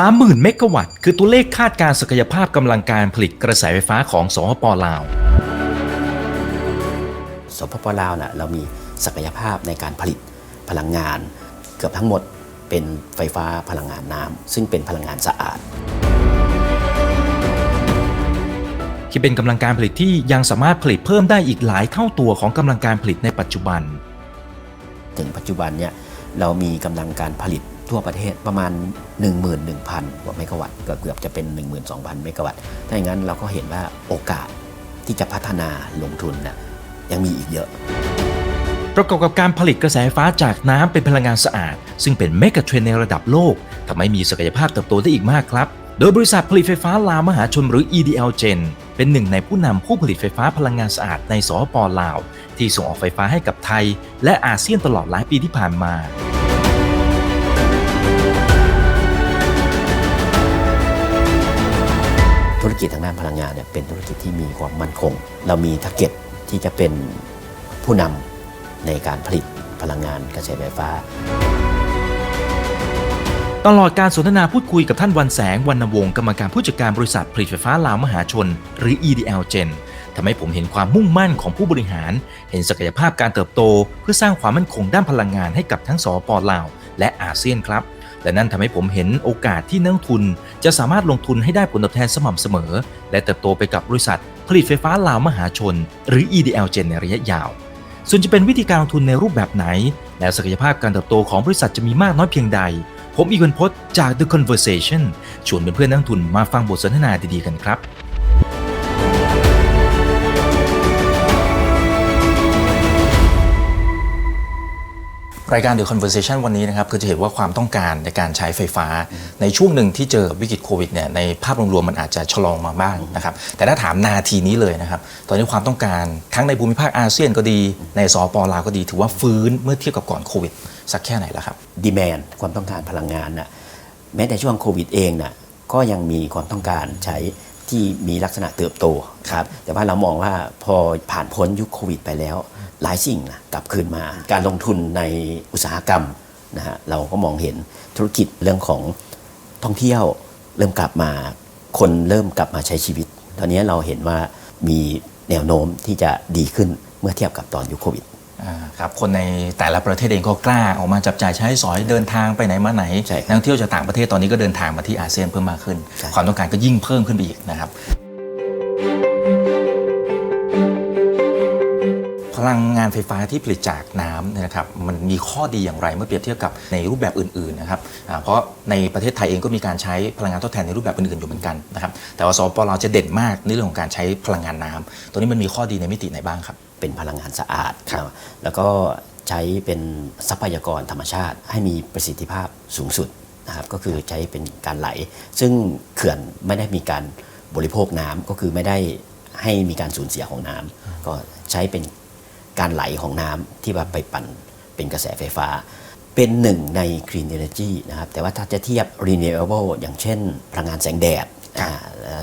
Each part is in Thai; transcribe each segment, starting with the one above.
30,000 เมกะวัตต์คือตัวเลขคาดการณ์ศักยภาพกำลังการผลิตกระแสไฟฟ้าของสปปลาว สปปลาวน่ะเรามีศักยภาพในการผลิตพลังงาน เกือบทั้งหมดเป็นไฟฟ้าพลังงานน้ำซึ่งเป็นพลังงานสะอาด ที่เป็นกำลังการผลิตที่ยังสามารถผลิตเพิ่มได้อีกหลายเท่าตัวของกำลังการผลิตในปัจจุบัน ถึงปัจจุบันเนี่ยเรามีกำลังการผลิต ทั่วประเทศประมาณ 11,000 กว่าเมกะวัตต์ก็เกือบจะเป็น 12,000 เมกะวัตต์ ถ้าอย่างนั้นเราก็เห็นว่าโอกาสที่จะพัฒนาลงทุนน่ะยังมีอีกเยอะ ประกอบกับการผลิตกระแสไฟฟ้าจากน้ำเป็นพลังงานสะอาด ซึ่งเป็นเมกะเทรนในระดับโลกทำให้มีศักยภาพเติบโตได้อีกมากครับโดยบริษัทผลิตไฟฟ้าลาวมหาชนหรือ EDL Gen เป็นหนึ่งในผู้นำผู้ผลิตไฟฟ้าพลังงานสะอาดในสปปลาว ที่ส่งออกไฟฟ้าให้กับไทย และอาเซียนตลอดหลายปีที่ผ่านมา ธุรกิจทางด้านพลังงานเนี่ยเป็นธุรกิจที่มีความมั่นคง เรามีทาร์เก็ตที่จะเป็นผู้นำในการผลิตพลังงานกระแสไฟฟ้า ตลอดการสนทนาพูดคุยกับท่านวันแสงวรรณวงศ์กรรมการผู้จัดการบริษัทผลิตไฟฟ้าลาวมหาชน หรือ EDL Gen ทำให้ผมเห็นความมุ่งมั่นของผู้บริหาร เห็นศักยภาพการเติบโต เพื่อสร้างความมั่นคงด้านพลังงานให้กับทั้งสปปลาว และอาเซียนครับ และนั่นทำให้ผมเห็นโอกาสที่นักลงทุน จะสามารถลงทุนให้ได้ผลตอบแทนสม่ำเสมอ และเติบโตไปกับบริษัท ผลิตไฟฟ้าลาวมหาชน หรือ EDL Gen ในระยะยาว ส่วนจะเป็นวิธีการลงทุนในรูปแบบไหน และศักยภาพการเติบโตของบริษัทจะมีมากน้อยเพียงใด ผมอีกวันพจนจาก The Conversation ชวนเพื่อนๆนักลงทุนมาฟังบทสนทนาดีๆกันครับ รายการ The Conversation วันนี้นะครับคือจะเห็นว่าความต้องการในการใช้ไฟฟ้า ในช่วงหนึ่งที่เจอวิกฤตโควิดเนี่ยในภาพรวมๆมันอาจจะชะลอมาบ้างนะครับแต่ถ้าถามนาทีนี้เลยนะครับตอนนี้ความต้องการทั้งในภูมิภาคอาเซียนก็ดี ในสปลาวก็ดี ถือว่าฟื้นเมื่อเทียบกับก่อนโควิด สักแค่ไหนแล้วครับดีแมนความต้องการพลังงานน่ะแม้แต่ช่วงโควิดเองน่ะก็ยังมีความต้องการใช้ ที่มีลักษณะเติบโตครับแต่ว่าเรามองว่าพอผ่านพ้นยุคโควิดไปแล้ว หลายสิ่งนะกลับคืนมา การลงทุนในอุตสาหกรรมนะฮะเราก็มองเห็นธุรกิจเรื่องของท่องเที่ยวเริ่มกลับมาคนเริ่มกลับมาใช้ชีวิต ตอนนี้เราเห็นว่ามีแนวโน้มที่จะดีขึ้นเมื่อเทียบกับตอนยุคโควิด ครับคนในแต่ละประเทศเองก็กล้าออกมาจับจ่ายใช้สอยเดินทางไปไหนมาไหนใช่ครับนักท่องเที่ยวจากต่างประเทศตอนนี้ก็เดินทางมาที่อาเซียนเพิ่มมากขึ้นใช่ความต้องการก็ยิ่งเพิ่มขึ้นไปอีกนะครับ ลังงานไฟฟ้าที่ผลิตจากน้ำเนี่ยนะครับมันมีข้อดีอย่างไรเมื่อเปรียบเทียบกับในรูปแบบอื่นๆนะครับเพราะในประเทศไทยเองก็มีการใช้พลังงานทดแทนในรูปแบบอื่นๆอยู่เหมือนกันนะครับแต่ว่าสปปลาจะเด่นมากในเรื่องของการใช้พลังงานน้ำตัวนี้มันมีข้อดีในมิติไหนบ้างครับ เป็นพลังงานสะอาดครับแล้วก็ใช้เป็นทรัพยากรธรรมชาติ ให้มีประสิทธิภาพสูงสุดนะครับก็คือใช้เป็นการไหล ซึ่งเขื่อนไม่ได้มีการบริโภคน้ำก็คือไม่ได้ให้มีการสูญเสียของน้ำก็ใช้เป็น การไหลของน้ำที่ว่าไปปั่นเป็นกระแสไฟฟ้า เป็นหนึ่งใน Green Energy นะครับแต่ว่าถ้าจะเทียบ Renewable อย่างเช่น พลังงานแสงแดดอ่า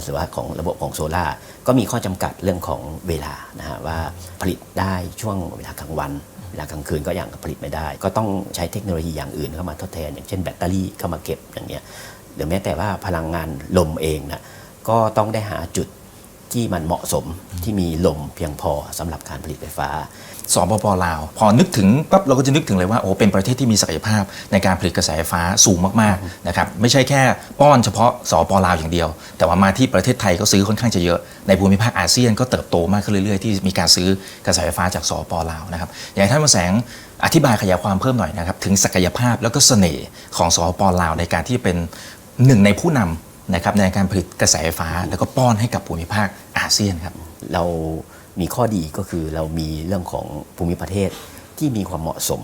หรือว่าของระบบของโซลาร์ก็มีข้อจำกัดเรื่องของเวลานะฮะว่าผลิตได้ช่วงเวลากลางวัน เวลากลางคืนก็ยังผลิตไม่ได้ ก็ต้องใช้เทคโนโลยีอย่างอื่นเข้ามาทดแทน อย่างเช่นแบตเตอรี่เข้ามาเก็บอย่างเงี้ยหรือแม้แต่ว่าพลังงานลมเองนะก็ต้องได้หาจุด ที่มันเหมาะสมที่มีลมเพียงพอสำหรับการผลิตไฟฟ้าสปปลาว พอนึกถึงปั๊บเราก็จะนึกถึงเลยว่าโอ้เป็นประเทศที่มีศักยภาพในการผลิตกระแสไฟฟ้าสูงมากๆนะครับไม่ใช่แค่ป้อนเฉพาะสปปลาวอย่างเดียว แต่ว่ามาที่ประเทศไทยก็ซื้อค่อนข้างจะเยอะในภูมิภาคอาเซียนก็เติบโตมากขึ้นเรื่อยๆที่มีการซื้อกระแสไฟฟ้าจากสปปลาวนะครับอยากให้ท่านมาแสงอธิบายขยายความเพิ่มหน่อยนะครับถึงศักยภาพแล้วก็เสน่ห์ของสปปลาวในการที่เป็นหนึ่งในผู้นำ นะครับในการผลิตกระแสไฟฟ้า แล้วก็ป้อนให้กับภูมิภาคอาเซียนครับ เรามีข้อดีก็คือเรามีเรื่องของภูมิประเทศที่มีความเหมาะสม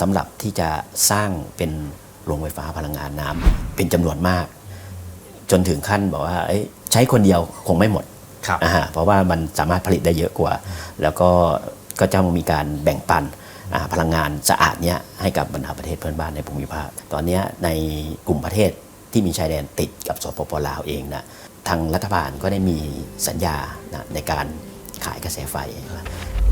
สำหรับที่จะสร้างเป็นโรงไฟฟ้าพลังงานน้ำเป็นจำนวนมาก จนถึงขั้นบอกว่าเอ้ยใช้คนเดียวคงไม่หมดครับอ่าฮะเพราะว่ามันสามารถผลิตได้เยอะกว่า แล้วก็ก็จะมีการแบ่งปันอ่าพลังงานสะอาดเนี้ยให้กับบรรดาประเทศเพื่อนบ้านในภูมิภาค ตอนเนี้ยในกลุ่มประเทศ ที่มีชายแดนติดกับสปปลาวเองนะทางรัฐบาลก็ได้มีสัญญานะในการขายกระแสไฟ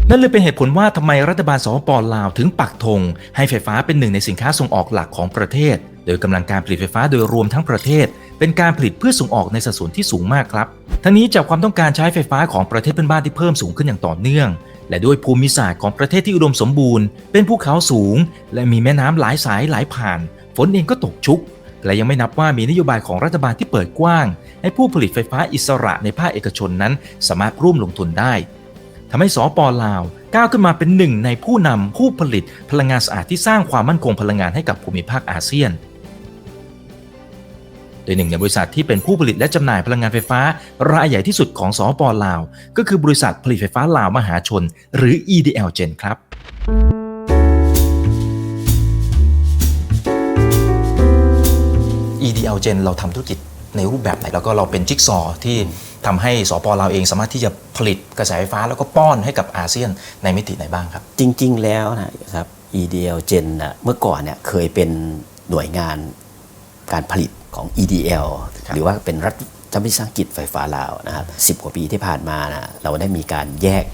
นั่นเลยเป็นเหตุผลว่าทำไมรัฐบาลสปปลาวถึงปักธงให้ไฟฟ้าเป็นหนึ่งในสินค้าส่งออกหลักของประเทศ โดยกำลังการผลิตไฟฟ้าโดยรวมทั้งประเทศ เป็นการผลิตเพื่อส่งออกในสัดส่วนที่สูงมากครับ ทั้งนี้จากความต้องการใช้ไฟฟ้าของประเทศเพื่อนบ้านที่เพิ่มสูงขึ้นอย่างต่อเนื่อง และด้วยภูมิศาสตร์ของประเทศที่อุดมสมบูรณ์ เป็นภูเขาสูง และมีแม่น้ำหลายสายไหลผ่าน ฝนเองก็ตกชุก และยังไม่นับว่ามีนโยบายของรัฐบาลที่เปิดกว้าง ให้ผู้ผลิตไฟฟ้าอิสระในภาคเอกชนนั้น สามารถร่วมลงทุนได้ทำให้สปลาวก้าวขึ้นมาเป็นหนึ่งในผู้นำผู้ผลิตพลังงานสะอาดที่สร้างความมั่นคงพลังงานให้กับภูมิภาคอาเซียน โดยหนึ่งในบริษัทที่เป็นผู้ผลิตและจำหน่ายพลังงานไฟฟ้ารายใหญ่ที่สุดของสปลาว ก็คือบริษัทผลิตไฟฟ้าลาวมหาชน หรือ EDL Gen ครับ EDL Gen เราทำธุรกิจในรูปแบบไหน แล้วก็เราเป็นจิ๊กซอว์ที่ทำให้สปลาวเองสามารถที่จะผลิตกระแสไฟฟ้าแล้วก็ป้อนให้กับอาเซียนในมิติไหนบ้างครับ จริง ๆ แล้วนะครับ EDL Gen นะเมื่อก่อนเนี่ยเคยเป็นหน่วยงานการผลิตของ EDL ครับหรือว่าเป็นรัฐวิสาหกิจไฟฟ้าลาวนะครับ10กว่าปีที่ผ่านมานะเราได้มีการแยก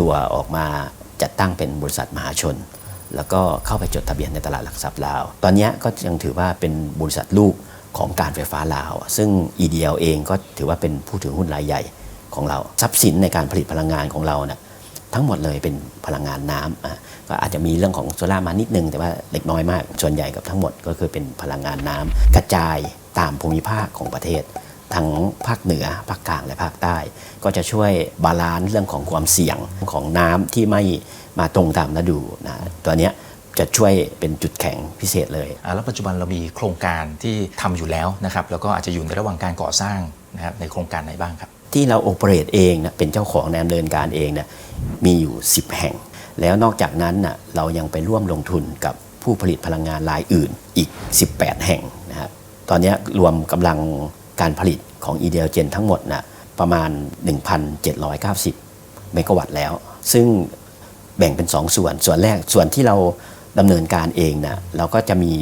ตัวออกมาจัดตั้งเป็นบริษัทมหาชน แล้วก็เข้าไปจดทะเบียนในตลาดหลักทรัพย์ลาว ตอนเนี้ยก็ยังถือว่าเป็นบริษัทลูก ของการไฟฟ้าลาว ซึ่ง EDL เองก็ถือว่าเป็นผู้ถือหุ้นรายใหญ่ของเราทรัพย์สินในการผลิตพลังงานของเราเนี่ยทั้งหมดเลยเป็นพลังงานน้ำอะก็อาจจะมีเรื่องของโซลาร์มานิดนึง แต่ว่าเล็กน้อยมาก ส่วนใหญ่กับทั้งหมดก็คือเป็นพลังงานน้ำกระจายตามภูมิภาคของประเทศ ทั้งภาคเหนือ ภาคกลางและภาคใต้ ก็จะช่วยบาลานซ์เรื่องของความเสี่ยงของน้ำที่ไม่มาตรงตามฤดูนะตัวเนี้ย จะช่วยเป็นจุดแข็งพิเศษเลยอ่าแล้วปัจจุบันเรามีโครงการที่ทำอยู่แล้วนะครับแล้วก็อาจจะอยู่ในระหว่างการก่อสร้างนะครับในโครงการไหนบ้างครับ ที่เราโอเปเรตเองนะเป็นเจ้าของแนมเดินการเองนะมีอยู่ 10 แห่ง แล้วนอกจากนั้นนะเรายังไปร่วมลงทุนกับผู้ผลิตพลังงานรายอื่นอีก 18 แห่งนะครับตอนนี้รวมกำลังการผลิตของ e d l Gen ทั้งหมดนะประมาณ 1,790 เมกะวัตต์แล้ว ซึ่งแบ่งเป็น 2 ส่วน ส่วนแรกส่วนที่เรา ดำเนินการเองนะเราก็จะมี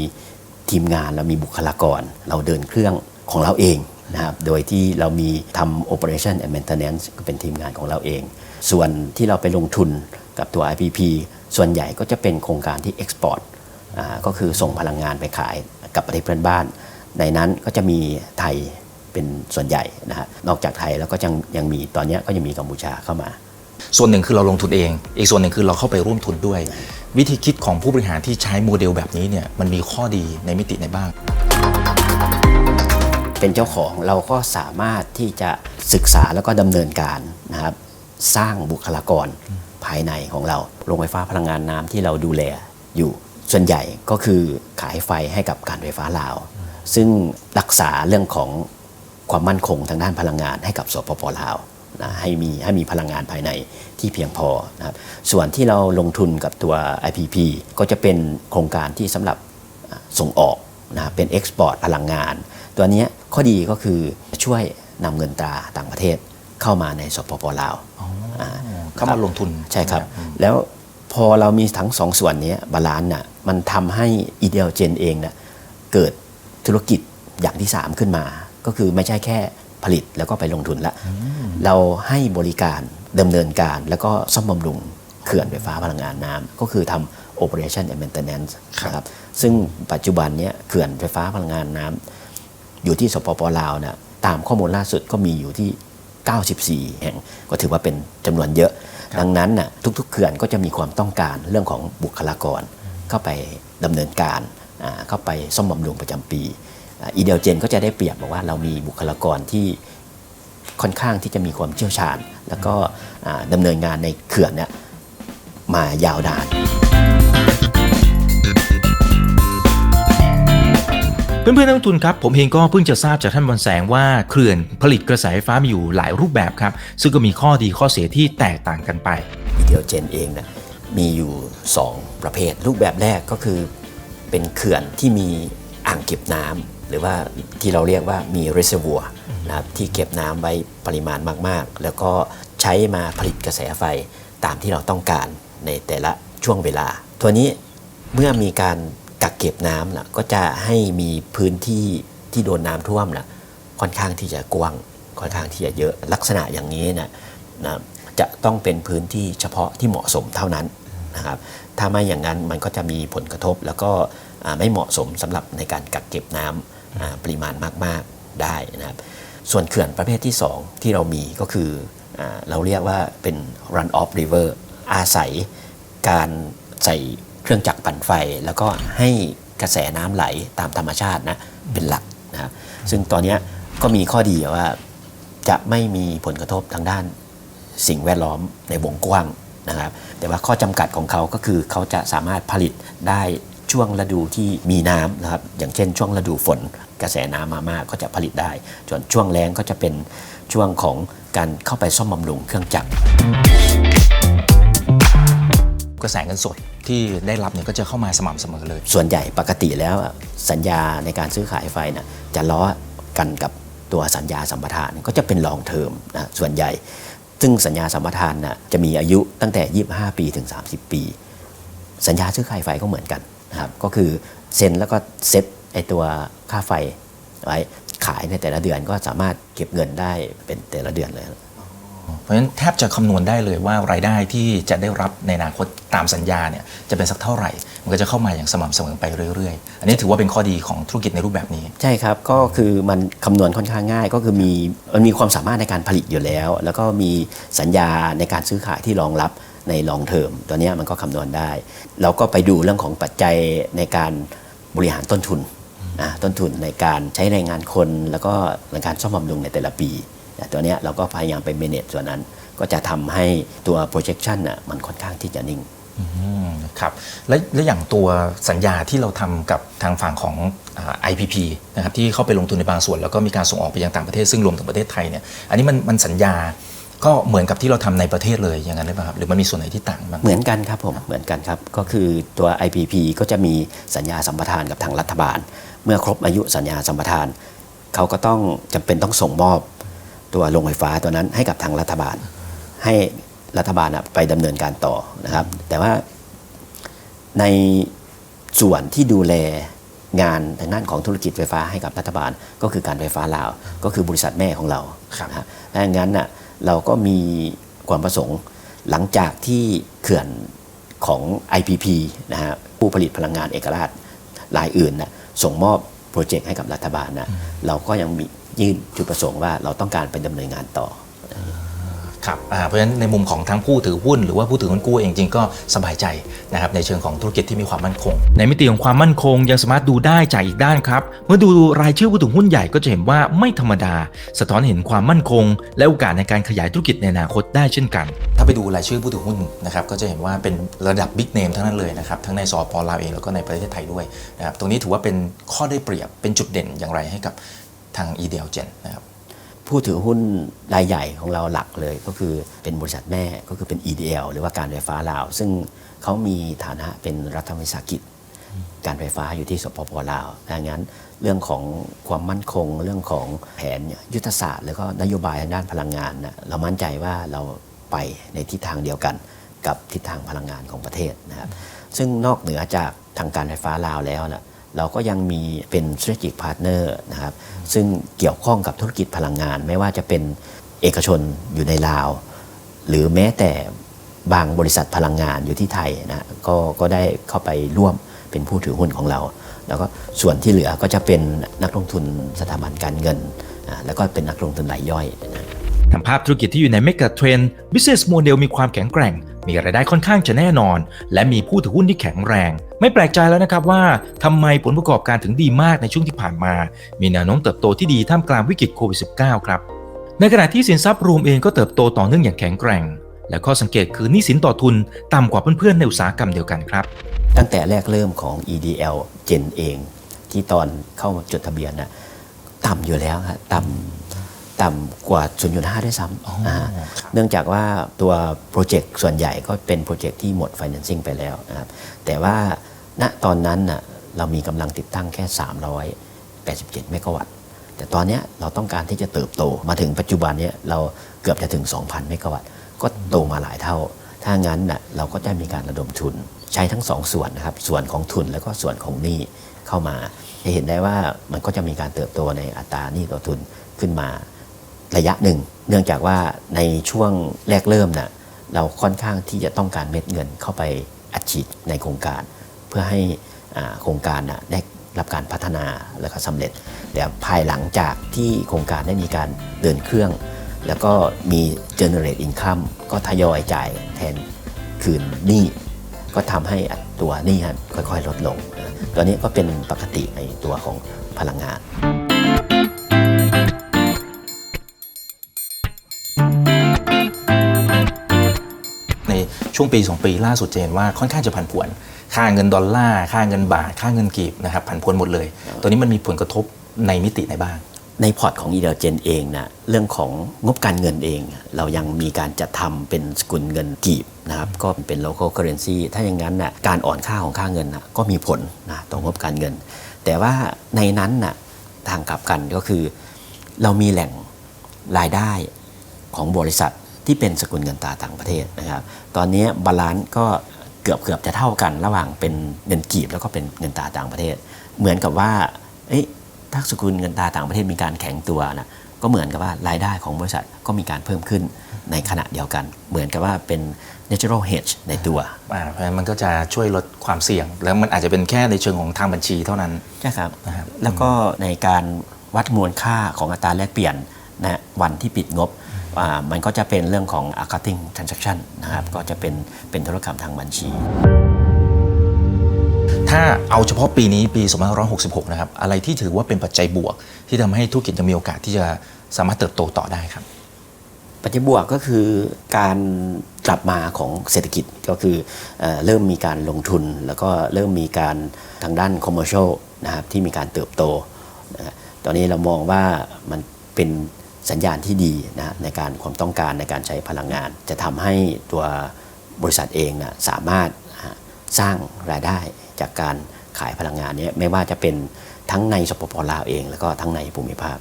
ทีมงานเรามีบุคลากร เราเดินเครื่องของเราเองนะครับโดยที่เรามีทำ operation and maintenance ก็เป็นทีมงานของเราเอง ส่วนที่เราไปลงทุนกับตัว IPP ส่วนใหญ่ก็จะเป็นโครงการที่ export อ่าก็คือส่งพลังงานไปขายกับประเทศเพื่อนบ้าน ในนั้นก็จะมีไทยเป็นส่วนใหญ่นะฮะนอกจากไทยแล้วก็ยังยังมีตอนนี้ก็ยังมีกัมพูชาเข้ามา ส่วนหนึ่งคือเราลงทุนเอง อีกส่วนหนึ่งคือเราเข้าไปร่วมทุนด้วย วิธีคิดของผู้บริหารที่ใช้โมเดลแบบนี้เนี่ยมันมีข้อดีในมิติไหนบ้าง เป็นเจ้าของเราก็สามารถที่จะศึกษาแล้วก็ดำเนินการนะครับ สร้างบุคลากรภายในของเราโรงไฟฟ้าพลังงานน้ำที่เราดูแลอยู่ส่วนใหญ่ก็คือขายไฟให้กับการไฟฟ้าลาว ซึ่งรักษาเรื่องของความมั่นคงทางด้านพลังงานให้กับสปปลาว นะให้มีให้มีพลังงานภายในที่เพียงพอนะครับส่วนที่เราลงทุนกับตัว IPP ก็จะเป็นโครงการที่สำหรับส่งออกนะเป็นเอ็กซ์พอร์ตพลังงาน ตัวเนี้ยข้อดีก็คือช่วยนำเงินตราต่างประเทศเข้ามาในสปปลาวาเข้ามาลงทุนใช่ครับอืมแล้วพอเรามีทั้งสองส่วนนี้บาลานซ์น่ะมันทำให้อีเดลเจนเองน่ะเกิดธุรกิจอย่างที่ 3 ขึ้นมา ก็คือไม่ใช่แค่ ผลิตแล้วก็ไปลงทุนละเราให้บริการดำเนินการแล้วก็ซ่อมบำรุงเขื่อนไฟฟ้าพลังงานน้ำก็คือทำ operation and maintenance นะครับซึ่งปัจจุบันเนี้ยเขื่อนไฟฟ้าพลังงานน้ำอยู่ที่สปปลาวนะตามข้อมูลล่าสุดก็มีอยู่ที่ 94 แห่งก็ถือว่าเป็นจำนวนเยอะ ดังนั้นน่ะทุก ๆ เขื่อนก็จะมีความต้องการเรื่องของบุคลากร เข้าไปดำเนินการอ่าเข้าไปซ่อมบำรุงประจำปี อีเดลเจนก็จะได้เปรียบบอกว่าเรามีบุคลากรที่ค่อนข้างที่จะมีความเชี่ยวชาญ แล้วก็อ่าดำเนินงานในเขื่อนเนี่ยมายาวนานเพื่อนๆนักลงทุนครับ ผมเองก็เพิ่งจะทราบจากท่านวันแสงว่าเขื่อนผลิตกระแสไฟฟ้ามีอยู่หลายรูปแบบครับ ซึ่งก็มีข้อดีข้อเสียที่แตกต่างกันไปอีเดียเจนเองนะมีอยู่ 2 ประเภท รูปแบบแรกก็คือเป็นเขื่อนที่มีอ่างเก็บน้ำ หรือว่าที่เราเรียกว่ามี reservoir นะครับที่เก็บน้ำไว้ปริมาณมากๆ แล้วก็ใช้มาผลิตกระแสไฟตามที่เราต้องการในแต่ละช่วงเวลา ตัวนี้เมื่อมีการกักเก็บน้ำนะก็จะให้มีพื้นที่ที่โดนน้ำท่วมนะค่อนข้างที่จะกว้างค่อนข้างที่จะเยอะลักษณะอย่างนี้นะนะจะต้องเป็นพื้นที่เฉพาะที่เหมาะสมเท่านั้นนะครับถ้าไม่อย่างนั้นมันก็จะมีผลกระทบแล้วก็ไม่เหมาะสมสำหรับในการกักเก็บน้ำอ่า ปริมาณมาก ๆ ได้นะครับ ส่วนเขื่อนประเภทที่ 2 ที่เรามีก็คืออเราเรียกว่าเป็น run off river อาศัยการใส่เครื่องจักรปั่นไฟ แล้วก็ให้กระแสน้ำไหลตามธรรมชาตินะเป็นหลักนะครับซึ่งตอนนี้ก็มีข้อดีว่าจะไม่มีผลกระทบทางด้านสิ่งแวดล้อมในวงกว้างนะครับ แต่ว่าข้อจำกัดของเขาก็คือเขาจะสามารถผลิตได้ ช่วงฤดูที่มีน้ำนะครับอย่างเช่นช่วงฤดูฝนกระแสน้ำมามากก็จะผลิตได้ส่วนช่วงแล้งก็จะเป็นช่วงของการเข้าไปซ่อมบำรุงเครื่องจักรกระแสเงินสดที่ได้รับเนี่ยก็จะเข้ามาสม่ำเสมอเลย ส่วนใหญ่ปกติแล้วอะสัญญาในการซื้อขายไฟนะจะล้อกันกับตัวสัญญาสัมปทานก็จะเป็นลองเทอมนะส่วนใหญ่ ซึ่งสัญญาสัมปทานนะจะมีอายุตั้งแต่ 25 ปีถึง 30 ปี สัญญาซื้อขายไฟก็เหมือนกัน นะครับก็คือเซ็นแล้วก็เซ็ตไอตัวค่าไฟไว้ขายในแต่ละเดือนก็สามารถเก็บเงินได้เป็นแต่ละเดือนเลย เพราะฉะนั้นแทบจะคำนวณได้เลยว่ารายได้ที่จะได้รับในอนาคตตามสัญญาเนี่ยจะเป็นสักเท่าไหร่ มันก็จะเข้ามาอย่างสม่ำเสมอไปเรื่อยๆ อันนี้ถือว่าเป็นข้อดีของธุรกิจในรูปแบบนี้ ใช่ครับ ก็คือมันคำนวณค่อนข้างง่าย ก็คือมีมันมีความสามารถในการผลิตอยู่แล้ว แล้วก็มีสัญญาในการซื้อขายที่รองรับ ในลองเทอมตัวนี้มันก็คำนวณได้ เราก็ไปดูเรื่องของปัจจัยในการบริหารต้นทุนนะต้นทุนในการใช้แรงงานคนแล้วก็ในการซ่อมบำรุงในแต่ละปีนะตัวนี้เราก็พยายามไป manage ส่วนนั้น ก็จะทำให้ตัว projection น่ะมันค่อนข้างที่จะนิ่งครับและและอย่างตัวสัญญาที่เราทำกับทางฝั่งของ IPP นะครับที่เข้าไปลงทุนในบางส่วน แล้วก็มีการส่งออกไปยังต่างประเทศซึ่งรวมถึงประเทศไทยเนี่ยอันนี้มันมันสัญญา ก็เหมือนกับที่เราทำในประเทศเลยอย่างนั้นได้ป่ะครับหรือมันมีส่วนไหนที่ต่างบ้างเหมือนกันครับผมเหมือนกันครับก็คือตัว IPP ก็จะมีสัญญาสัมปทานกับทางรัฐบาล เมื่อครบอายุสัญญาสัมปทานเขาก็ต้องจำเป็นต้องส่งมอบตัวโรงไฟฟ้าตัวนั้นให้กับทางรัฐบาล ให้รัฐบาลอะไปดำเนินการต่อนะครับ แต่ว่าในส่วนที่ดูแลงานทางด้านของธุรกิจไฟฟ้าให้กับรัฐบาล ก็คือการไฟฟ้าลาว ก็คือบริษัทแม่ของเราครับนะฮะดังนั้นน่ะ เราก็มีความประสงค์หลังจากที่เขื่อนของ IPP นะฮะผู้ผลิตพลังงานเอกราชรายอื่นนะส่งมอบโปรเจกต์ให้กับรัฐบาลนะเราก็ยังมียื่นจุดประสงค์ว่าเราต้องการไปดำเนินงานต่อ ครับอ่าเพราะฉะนั้นในมุมของทั้งผู้ถือหุ้นหรือว่าผู้ถือหุ้นกู้เองจริงก็สบายใจนะครับในเชิงของธุรกิจที่มีความมั่นคง ในมิติของความมั่นคงยังสามารถดูได้จากอีกด้านครับ เมื่อดูรายชื่อผู้ถือหุ้นใหญ่ก็จะเห็นว่าไม่ธรรมดา สะท้อนเห็นความมั่นคง และโอกาสในการขยายธุรกิจในอนาคตได้เช่นกัน ถ้าไปดูรายชื่อผู้ถือหุ้นนะครับก็จะเห็นว่าเป็นระดับบิ๊กเนมทั้งนั้นเลยนะครับทั้งในสปลาวเองแล้วก็ในประเทศไทยด้วยนะครับตรงนี้ถือว่าเป็นข้อได้เปรียบเป็นจุดเด่นอย่างไรให้กับทาง e d l Gen นะครับ ผู้ถือหุ้นรายใหญ่ของเราหลักเลย ก็คือเป็นบริษัทแม่ก็คือเป็น EDL หรือว่าการไฟฟ้าลาว ซึ่งเขามีฐานะเป็นรัฐวิสาหกิจ การไฟฟ้าอยู่ที่สปปลาวดังนั้นเรื่องของความมั่นคง เรื่องของแผนยุทธศาสตร์ แล้วก็นโยบายทางด้านพลังงานนะเรามั่นใจว่าเราไปในทิศทางเดียวกันกับทิศทางพลังงานของประเทศนะครับซึ่งนอกเหนือจากทางการไฟฟ้าลาวแล้วนะ เราก็ยังมีเป็น strategic partner นะครับซึ่งเกี่ยวข้องกับธุรกิจพลังงาน ไม่ว่าจะเป็นเอกชนอยู่ในลาว หรือแม้แต่บางบริษัทพลังงานอยู่ที่ไทยนะก็ก็ได้เข้าไปร่วมเป็นผู้ถือหุ้นของเรา แล้วก็ส่วนที่เหลือก็จะเป็นนักลงทุนสถาบันการเงินนะแล้วก็เป็นนักลงทุนรายย่อยนะทางภาพธุรกิจที่อยู่ในเมกะเทรนด์ business model มีความแข็งแกร่ง มีรายได้ค่อนข้างจะแน่นอน และมีผู้ถือหุ้นที่แข็งแรง ไม่แปลกใจแล้วนะครับว่าทำไมผลประกอบการถึงดีมากในช่วงที่ผ่านมา มีแนวโน้มเติบโตที่ดีท่ามกลางวิกฤตโควิด -19 ครับ ในขณะที่สินทรัพย์รวมเองก็เติบโตต่อเนื่องอย่างแข็งแกร่ง และข้อสังเกตคือหนี้สินต่อทุนต่ำกว่าเพื่อนๆในอุตสาหกรรมเดียวกันครับ ตั้งแต่แรกเริ่มของ EDL Gen เอง ที่ตอนเข้าจดทะเบียนนะต่ำอยู่แล้วครับต่ำ ต่ำกว่า 0.5 ด้วยซ้อ๋อำนะฮะครับเนื่องจากว่าตัวโปรเจกต์ส่วนใหญ่ก็เป็นโปรเจกต์ที่หมด financing ไปแล้วนะครับแต่ว่าณตอนนั้นน่ะเรามีกำลังติดตั้งแค่ 387 เมกะวัตต์ แต่ตอนเนี้ยเราต้องการที่จะเติบโตมาถึงปัจจุบันเนี้ยเราเกือบจะถึง 2,000 เมกะวัตต์ ก็โตมาหลายเท่า ถ้างั้นน่ะเราก็จะมีการระดมทุนใช้ทั้งสองส่วนนะครับ ส่วนของทุนแล้วก็ส่วนของหนี้เข้ามา จะเห็นได้ว่ามันก็จะมีการเติบโตในอัตราหนี้ต่อทุนขึ้นมา ระยะหนึ่ง เนื่องจากว่าในช่วงแรกเริ่มน่ะเราค่อนข้างที่จะต้องการเม็ดเงินเข้าไปอัดฉีดในโครงการ เพื่อให้อ่าโครงการน่ะได้รับการพัฒนาแล้วก็สำเร็จแล้วภายหลังจากที่โครงการได้มีการเดินเครื่อง แล้วก็มี generate income ก็ทยอยจ่ายแทนคืนหนี้ก็ทำให้ตัวหนี้ครับค่อยๆ ลดลง ตัวนี้ก็เป็นปกติในตัวของพลังงาน ช่วงปี 2 ปีล่าสุดเจนว่าค่อนข้างจะผันผวน ค่าเงินดอลลาร์ค่าเงินบาทค่าเงินกีบนะครับผันผวนหมดเลย ตัวนี้มันมีผลกระทบในมิติไหนบ้าง ในพอร์ตของ e d e l g e n เองนะเรื่องของงบการเงินเอง เรายังมีการจัดทำเป็นสกุลเงินกีบนะครับก็เป็น local currency ถ้าอย่างนั้นนะการอ่อนค่าของค่าเงินนะก็มีผลนะต่องบการเงิน แต่ว่าในนั้นนะทางกลับกันก็คือ เรามีแหล่งรายได้ของบริษัท ที่เป็นสกุลเงินตราต่างประเทศนะครับ ตอนนี้บาลานซ์ก็เกือบเกือบจะเท่ากันระหว่างเป็นเงินกีบแล้วก็เป็นเงินตราต่างประเทศ เหมือนกับว่าเอ๊ะถ้าสกุลเงินตราต่างประเทศมีการแข็งตัวนะก็เหมือนกับว่ารายได้ของบริษัทก็มีการเพิ่มขึ้นในขณะเดียวกัน เหมือนกับว่าเป็น natural hedge ในตัวอ่าเพราะฉะนั้นมันก็จะช่วยลดความเสี่ยง แล้วมันอาจจะเป็นแค่ในเชิงของทางบัญชีเท่านั้นใช่ครับนะครับแล้วก็ในการวัดมูลค่าของอัตราแลกเปลี่ยนนะวันที่ปิดงบอ่า มันก็จะเป็นเรื่องของ accounting transaction นะครับก็จะเป็นเป็นธุรกรรมทางบัญชี ถ้าเอาเฉพาะปีนี้ปี2566 นะครับ อะไรที่ถือว่าเป็นปัจจัยบวก ที่ทำให้ธุรกิจจะมีโอกาสที่จะสามารถเติบโตต่อได้ครับ ปัจจัยบวกก็คือการกลับมาของเศรษฐกิจก็คือเออเริ่มมีการลงทุน แล้วก็เริ่มมีการทางด้าน commercial นะครับที่มีการเติบโตนะฮะตอนนี้เรามองว่ามันเป็น สัญญาณที่ดีนะในการความต้องการในการใช้พลังงาน จะทำให้ตัวบริษัทเองนะสามารถอ่าสร้างรายได้จากการขายพลังงานเนี้ไม่ว่าจะเป็นทั้งในสปปลาวเอง แล้วก็ทั้งในภูมิภาค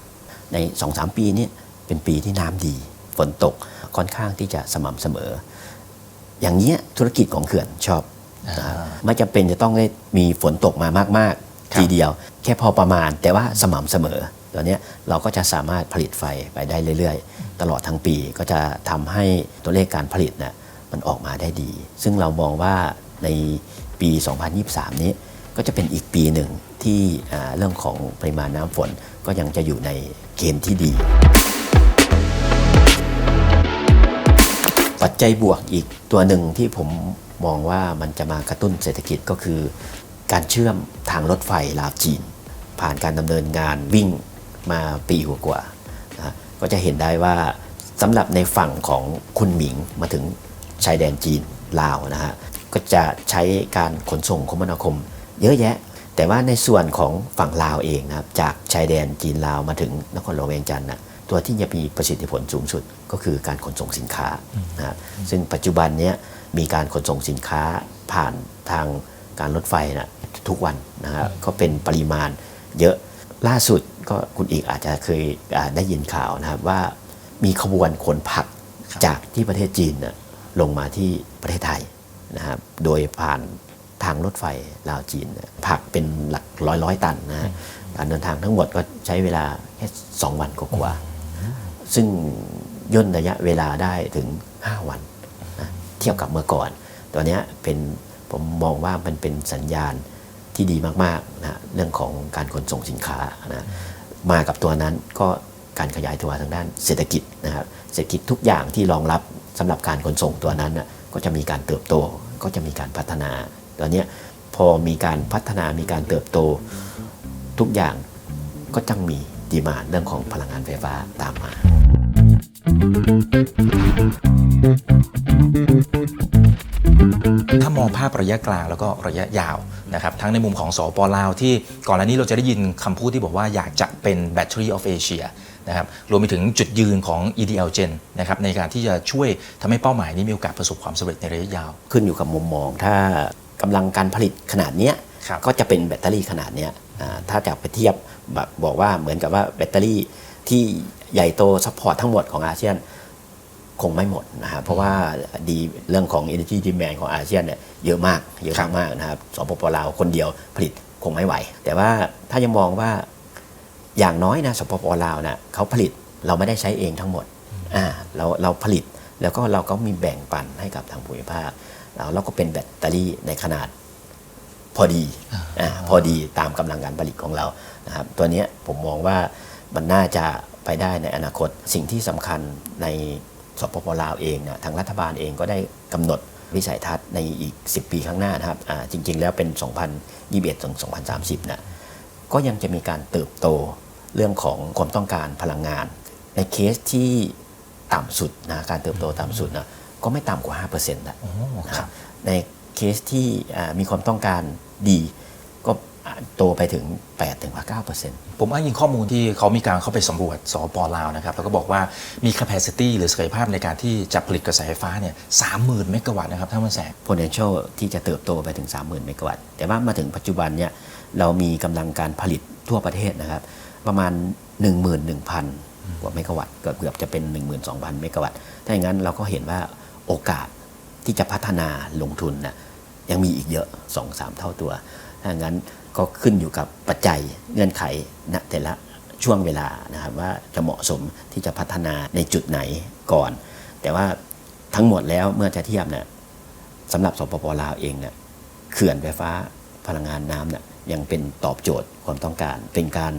ใน 2-3 ปีเนี้เป็นปีที่น้ำดี ฝนตกค่อนข้างที่จะสม่ำเสมอ อย่างเนี้ยธุรกิจของเขื่อนชอบนะครับไม่จำเป็นจะต้องได้มีฝนตกมามากครับๆทีเดียว แค่พอประมาณแต่ว่าสม่ำเสมอ ตอนนี้เราก็จะสามารถผลิตไฟไปได้เรื่อย ๆ ตลอดทั้งปีก็จะทำให้ตัวเลขการผลิตน่ะมันออกมาได้ดี ซึ่งเรามองว่าในปี 2023 นี้ก็จะเป็นอีกปีหนึ่งที่เรื่องของปริมาณน้ำฝนก็ยังจะอยู่ในเกณฑ์ที่ดี ปัจจัยบวกอีกตัวหนึ่งที่ผมมองว่ามันจะมากระตุ้นเศรษฐกิจก็คือ การเชื่อมทางรถไฟลาวจีน ผ่านการดำเนินงานวิ่ง มาปีกว่าๆนะก็จะเห็นได้ว่าสำหรับในฝั่งของคุณหมิงมาถึงชายแดนจีนลาวนะฮะก็จะใช้การขนส่งคมนาคม เยอะแยะ แต่ว่าในส่วนของฝั่งลาวเองนะครับจากชายแดนจีนลาวมาถึงนครหลวงเวียงจันทร์นะตัวที่จะมีประสิทธิผลสูงสุดก็คือการขนส่งสินค้านะครับซึ่งปัจจุบันนี้มีการขนส่งสินค้าผ่านทางการรถไฟนะทุกวันนะครับก็เป็นปริมาณเยอะล่าสุด ก็คุณอีกอาจจะเคยอ่าได้ยินข่าวนะครับว่ามีขบวนขนผักครับจากที่ประเทศจีนนะลงมาที่ประเทศไทยนะครับโดยผ่านทางรถไฟลาวจีนเนี่ยผักเป็นหลักร้อยร้อยๆตันนะฮะการเดินทางทั้งหมดก็ใช้เวลาแค่สองวันกว่าๆซึ่งย่นระยะเวลาได้ถึง 5 วันนะเทียบกับเมื่อก่อน ตัวเนี้ยเป็นผมมองว่ามันเป็นสัญญาณ ที่ดีมากๆนะเรื่องของการขนส่งสินค้านะมากับตัวนั้นก็การขยายตัวทางด้านเศรษฐกิจนะครับเศรษฐกิจทุกอย่างที่รองรับสำหรับการขนส่งตัวนั้นนะก็จะมีการเติบโตก็จะมีการพัฒนาตอนเนี้ยพอมีการพัฒนามีการเติบโตทุกอย่างก็จังมีดีมาเรื่องของพลังงานไฟฟ้าตามมา ถ้ามองภาพระยะกลางแล้วก็ระยะยาวนะครับทั้งในมุมของสปลาวที่ก่อนหน้านี้เราจะได้ยินคำพูดที่บอกว่าอยากจะเป็น Battery of Asia นะครับรวมไปถึงจุดยืนของ EDL Gen นะครับในการที่จะช่วยทำให้เป้าหมายนี้มีโอกาสประสบความสำเร็จในระยะยาว ขึ้นอยู่กับมุมมอง ถ้ากำลังการผลิตขนาดเนี้ยครับก็จะเป็นแบตเตอรี่ขนาดเนี้ยอ่าถ้าจะไปเทียบแบบบอกว่าเหมือนกับว่าแบตเตอรี่ที่ใหญ่โตซัพพอร์ตทั้งหมดของอาเซียน คงไม่หมดนะครับเพราะว่าดีเรื่องของ energy demand ของอาเซียนเนี่ยเยอะมากเยอะครับมากๆนะครับสปปลาวคนเดียวผลิตคงไม่ไหว แต่ว่าถ้ายังมองว่าอย่างน้อยนะสปปลาวนะเขาผลิตเราไม่ได้ใช้เองทั้งหมดอ่าเราเราผลิตแล้วก็เราก็มีแบ่งปันให้กับทางภูมิภาคแล้วเราก็เป็นแบตเตอรี่ในขนาดพอดีอ่าพอดีตามกำลังการผลิตของเรานะครับตัวเนี้ยผมมองว่ามันน่าจะไปได้ในอนาคตสิ่งที่สำคัญใน สปปลาวเองนะทางรัฐบาลเองก็ได้กำหนดวิสัยทัศน์ในอีก 10 ปีข้างหน้านะครับอ่าจริง ๆ แล้วเป็น 2021ถึง2030นะก็ยังจะมีการเติบโตเรื่องของความต้องการพลังงาน ในเคสที่ต่ำสุดนะการเติบโตต่ำสุดนะก็ไม่ต่ำกว่า 5%นะโอ้ครับในเคสที่อ่ามีความต้องการดีก็อ่า โตไปถึง8ถึง9%ผมอ้างอิงข้อมูลที่เขามีการเข้าไปสำรวจสปลาวนะครับ แล้วก็บอกว่ามี capacity หรือศักยภาพในการที่จะผลิตกระแสไฟฟ้าเนี่ยสามหมื่นเมกะวัตต์นะครับท่านวันแสง potential ที่จะเติบโตไปถึง 30,000 เมกะวัตต์ แต่ว่ามาถึงปัจจุบันเนี่ยเรามีกำลังการผลิตทั่วประเทศนะครับ ประมาณ 11,000 กว่าเมกะวัตต์เกือบเกือบจะเป็น 12,000 เมกะวัตต์ ถ้าอย่างนั้นเราก็เห็นว่าโอกาสที่จะพัฒนาลงทุนนะยังมีอีกเยอะ 2-3 เท่าตัว ถ้าอย่างนั้น ก็ขึ้นอยู่กับปัจจัยเงื่อนไขณแต่ละช่วงเวลานะครับว่าจะเหมาะสมที่จะพัฒนาในจุดไหนก่อน แต่ว่าทั้งหมดแล้วเมื่อจะเทียบเนี่ยสำหรับสปปลาวเองเนี่ยเขื่อนไฟฟ้าพลังงานน้ำเนี่ยยังเป็นตอบโจทย์ความต้องการ เป็นการ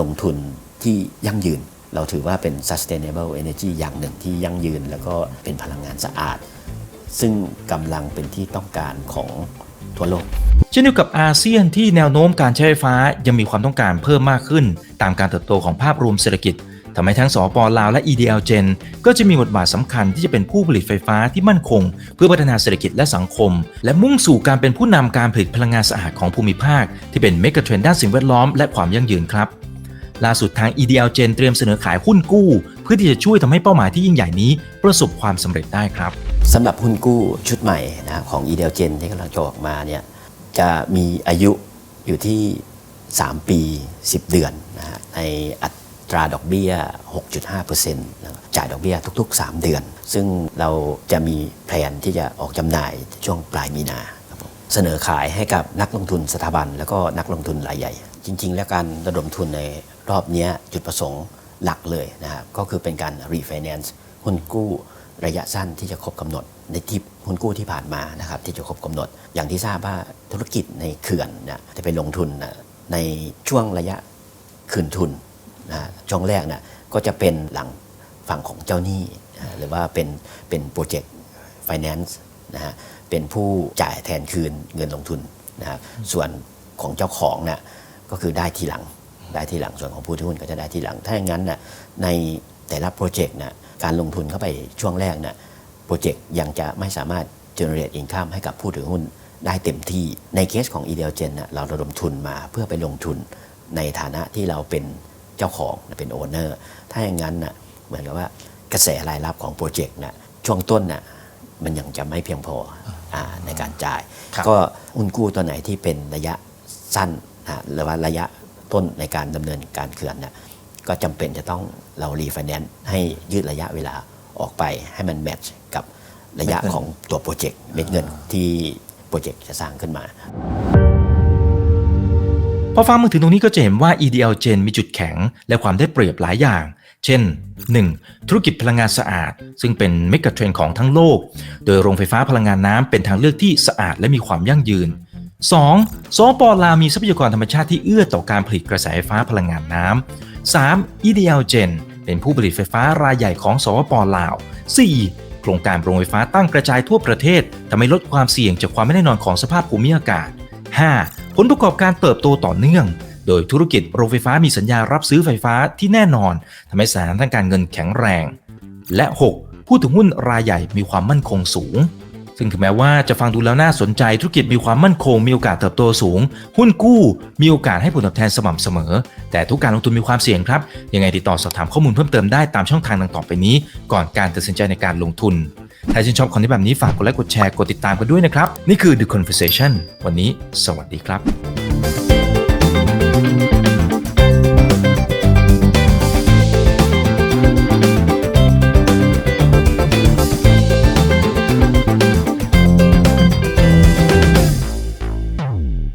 ลงทุนที่ยั่งยืน เราถือว่าเป็น sustainable energy อย่างหนึ่งที่ยั่งยืน แล้วก็เป็นพลังงานสะอาด ซึ่งกำลังเป็นที่ต้องการของ ทั่วโลกเช่นเดียวกับอาเซียนที่แนวโน้มการใช้ไฟฟ้ายังมีความต้องการเพิ่มมากขึ้น ตามการเติบโตของภาพรวมเศรษฐกิจทำให้ทั้งสปลาวและ EDL Gen ก็จะมีบทบาทสำคัญที่จะเป็นผู้ผลิตไฟฟ้าที่มั่นคง เพื่อพัฒนาเศรษฐกิจและสังคม และมุ่งสู่การเป็นผู้นำการผลิตพลังงานสะอาดของภูมิภาค ที่เป็นเมกะเทรนด์ด้านสิ่งแวดล้อมและความยั่งยืนครับล่าสุดทาง EDL Gen เตรียมเสนอขายหุ้นกู้ เพื่อที่จะช่วยทำให้เป้าหมายที่ยิ่งใหญ่นี้ประสบความสำเร็จได้ครับ สำหรับหุ้นกู้ชุดใหม่นะของ e d e l g e n ที่กำลังจะออกมาเนี่ยจะมีอายุอยู่ที่ 3 ปี 10 เดือนนะฮะในอัตราดอกเบี้ย 6.5%นะจ่ายดอกเบี้ยทุก ๆ 3 เดือน ซึ่งเราจะมีแผนที่จะออกจำหน่ายช่วงปลายมีนาเสนอขายให้กับนักลงทุนสถาบัน แล้วก็นักลงทุนรายใหญ่ จริง ๆ แล้วการระดมทุนในรอบเนี้ยจุดประสงค์หลักเลยนะครับก็คือเป็นการ refinance หุ้นกู้ ระยะสั้นที่จะครบกำหนด ในที่หุ้นกู้ที่ผ่านมานะครับที่จะครบกำหนด อย่างที่ทราบว่าธุรกิจในเขื่อนเนี่ยจะไปลงทุนนะในช่วงระยะคืนทุนนะช่วงแรกนะก็จะเป็นหลังฝั่งของเจ้าหนี้หรือว่าเป็นเป็นโปรเจกต์ไฟแนนซ์นะฮะเป็นผู้จ่ายแทนคืนเงินลงทุนนะครับส่วนของเจ้าของนะก็คือได้ทีหลังได้ทีหลังส่วนของผู้ถือหุ้นก็จะได้ทีหลัง ถ้าอย่างนั้นนะในแต่ละโปรเจกต์นะ การลงทุนเข้าไปช่วงแรกนะโปรเจกต์ยังจะไม่สามารถ generate income ให้กับผู้ถือหุ้นได้เต็มที่ในเคสของ e d e l Gen นะเราระดมทุนมาเพื่อไปลงทุนในฐานะที่เราเป็นเจ้าของเป็นโอเนอร์ถ้าอย่างนั้นนะเหมือนกับว่ากระแสรายรับของโปรเจกต์นะช่วงต้นนะมันยังจะไม่เพียงพออาในการจ่ายครับก็หุ้นกู้ตัวไหนที่เป็นระยะสั้นนะหรือว่าระยะต้นในการดำเนินการเขื่อนนะ ก็จำเป็นจะต้องเรารีไฟแนนซ์ให้ยืดระยะเวลาออกไปให้มันแมทช์กับระยะเม็ดเงินของตัวโปรเจกต์เม็ดเงินที่โปรเจกต์จะสร้างขึ้นมา พอฟังมาถึงตรงนี้ก็จะเห็นว่า EDL Gen มีจุดแข็ง และความได้เปรียบหลายอย่าง เช่น 1. ธุรกิจพลังงานสะอาด ซึ่งเป็นเมกะเทรนด์ของทั้งโลก โดยโรงไฟฟ้าพลังงานน้ำเป็นทางเลือกที่สะอาดและมีความยั่งยืน 2. สปลาวมีทรัพยากรธรรมชาติที่เอื้อต่อการผลิตกระแสไฟฟ้าพลังงานน้ำ 3. EDL Gen เป็นผู้ผลิตไฟฟ้ารายใหญ่ของสวปลาว 4. โครงการโรงไฟฟ้าตั้งกระจายทั่วประเทศทำให้ลดความเสี่ยงจากความไม่แน่นอนของสภาพภูมิอากาศ 5. ผลประกอบการเติบโตต่อเนื่อง โดยธุรกิจโรงไฟฟ้ามีสัญญารับซื้อไฟฟ้าที่แน่นอนทำให้สถานทางการเงินแข็งแรง และ 6. ผู้ถือหุ้นรายใหญ่มีความมั่นคงสูง ซึ่งถึงแม้ว่าจะฟังดูแล้วน่าสนใจธุรกิจมีความมั่นคง มีโอกาสเติบโตสูง หุ้นกู้มีโอกาสให้ผลตอบแทนสม่ำเสมอ แต่ทุกการลงทุนมีความเสี่ยงครับ ยังไงติดต่อสอบถามข้อมูลเพิ่มเติมได้ตามช่องทางดังต่อไปนี้ ก่อนการตัดสินใจในการลงทุนถ้าชื่นชอบคอนเทนต์แบบนี้ฝากกดไลค์กดแชร์กดติดตามกันด้วยนะครับ นี่คือ The Conversation วันนี้ สวัสดีครับ